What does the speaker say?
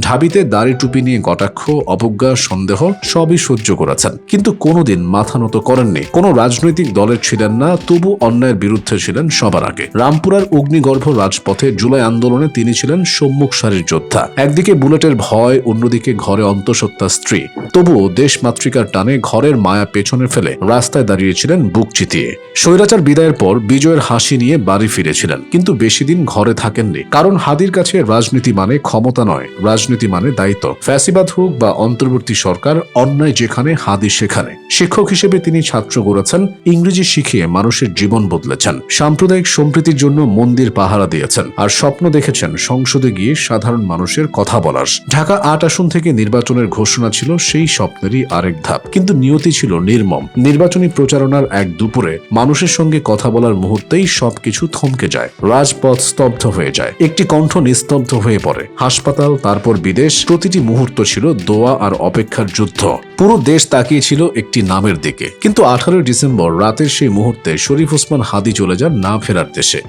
ঢাবিতে দাড়ি টুপি নিয়ে কটাক্ষ, অবজ্ঞা, সন্দেহ সবই সহ্য করেছেন। কিন্তু কোনোদিন মাথা নত করেননি। কোনো রাজনৈতিক দলের ছিলেন না, তবু অন্যায়ের বিরুদ্ধে ছিলেন সবার আগে। রামপুরার অগ্নিগর্ভ রাজপথে জুলাই আন্দোলনে তিনি ছিলেন সম্মুখ সারির যোদ্ধা। একদিকে বুলেটের ভয়, অন্যদিকে ঘরে অন্তঃসত্ত্বা স্ত্রী। তবুও দেশ মাতৃকার টানে ঘরের মায়া পেছনে ফেলে রাস্তায় দাঁড়িয়েছিলেন বুক চিতিয়ে। স্বৈরাচার বিদায়ের পর বিজয়ের হাসি নিয়ে বাড়ি ফিরেছিলেন। কিন্তু বেশি দিন ঘরে থাকেননি। কারণ হাদির কাছে রাজনীতি মানে ক্ষমতা নয় রাজনীতি মানে দায়িত্ব। ফ্যাসিবাদ হোক বা অন্তর্বর্তী সরকার, অন্যায় যেখানে, হাদি সেখানে। শিক্ষক হিসেবে তিনি ছাত্র গড়েছেন ইংরেজি শিখিয়ে মানুষের জীবন বদলেছেন। সাম্প্রদায়িক সম্প্রীতির জন্য মন্দির পাহারা দিয়েছেন। আর স্বপ্ন দেখেছেন, সংসদে গিয়ে সাধারণ মানুষের কথা বলার। ঢাকা আট আসন থেকে নির্বাচনের ঘোষণা ছিল, সেই স্বপ্নেরই আরেক ধাপ। কিন্তু নিয়তি ছিল নির্মম। নির্বাচনী প্রচারণার এক দুপুরে মানুষের সঙ্গে কথা বলার মুহূর্তেই সবকিছু থমকে যায়। রাজপথ স্তব্ধ হয়ে যায়। একটি কণ্ঠ নিস্তব্ধ হয়ে পড়ে। হাসপাতাল, তারপর বিদেশ, প্রতিটি মুহূর্ত ছিল দোয়া আর অপেক্ষার যুদ্ধ। পুরো দেশ তাকিয়েছিল একটি নামের দিকে। কিন্তু আঠারোই ডিসেম্বর রাতের সেই মুহূর্তে শরীফ ওসমান হাদি চলে যান না ফেরার দেশে।